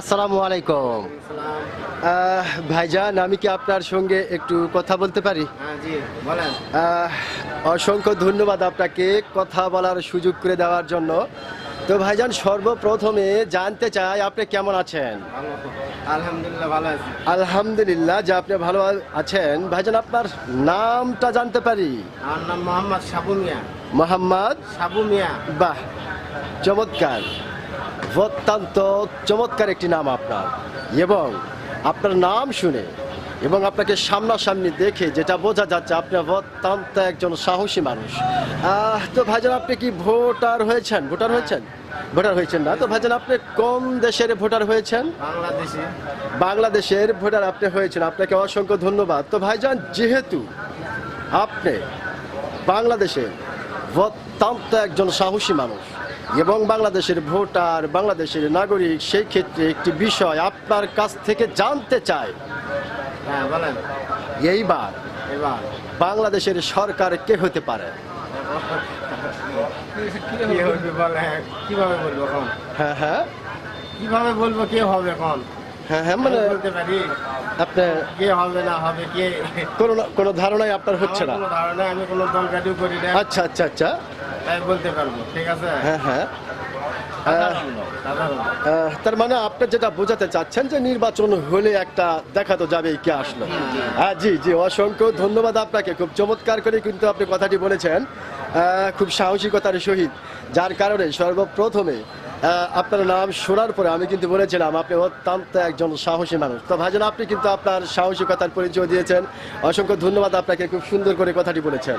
আসসালামু আলাইকুম। ভাইজান আমি কি আপনার সঙ্গে একটু কথা বলতে পারি? হ্যাঁ অসংখ্য ধন্যবাদ আপনাকে কথা বলার সুযোগ করে দেওয়ার জন্য। তো ভাইজান সর্বপ্রথমে জানতে চাই আপনি কেমন আছেন? আলহামদুলিল্লাহ ভালো আছি। আলহামদুলিল্লাহ যে আপনি ভালো আছেন। ভাইজান আপনার নামটা জানতে পারি? আমার নাম মোহাম্মদ সাবু মিয়া। মোহাম্মদ? সাবু মিয়া। বাহ চমৎকার। অত্যন্ত চমৎকার একটি নাম আপনার। এবং আপনার নাম শুনে এবং আপনাকে সামনাসামনি দেখে যেটা বোঝা যাচ্ছে আপনি অত্যন্ত একজন সাহসী মানুষ। তো ভাইজান আপনি কি ভোটার হয়েছেন? ভোটার হয়েছেন? ভোটার হয়েছেন না। তো ভাইজান আপনি কোন দেশের ভোটার হয়েছেন? বাংলাদেশি। বাংলাদেশের ভোটার আপনি হয়েছেন। আপনাকে অসংখ্য ধন্যবাদ। তো ভাইজান যেহেতু আপনি বাংলাদেশের অত্যন্ত একজন সাহসী মানুষ এবং বাংলাদেশের ভোটার বাংলাদেশের নাগরিক সেই ক্ষেত্রে একটি বিষয় আপনার কাছ থেকে জানতে চাই। হ্যাঁ বলেন। এইবার এবার বাংলাদেশের সরকার কে হতে পারে? কীভাবে বলব এখন? হ্যাঁ হ্যাঁ। কীভাবে বলব কে হবে এখন? হ্যাঁ হ্যাঁ মানে বলতে পারি? আপনার কে হবে না হবে কে? কোনো কোনো ধারণাই আপনার হচ্ছে না। কোনো ধারণা আমি কোনো দল করি না। আচ্ছা আচ্ছা আচ্ছা। তাই বলতে পারব ঠিক আছে? হ্যাঁ হ্যাঁ। তার মানে আপনি যেটা বোঝাতে চাচ্ছেন যে নির্বাচন হলে একটা দেখা তো যাবে কে আসলো। হ্যাঁ জি জি অসংখ্য ধন্যবাদ আপনাকে। খুব চমৎকার করে কিন্তু আপনি কথাটি বলেছেন। খুব সাহসিকতার সহিত। যার কারণে সর্বপ্রথমে আপনার নাম শোনার পরে আমি কিন্তু বলেছিলাম আপনি অত্যন্ত একজন সাহসী মানুষ। তো ভাইজান আপনি কিন্তু আপনার সাহসিকতার পরিচয় দিয়েছেন। অসংখ্য ধন্যবাদ আপনাকে খুব সুন্দর করে কথাটি বলেছেন।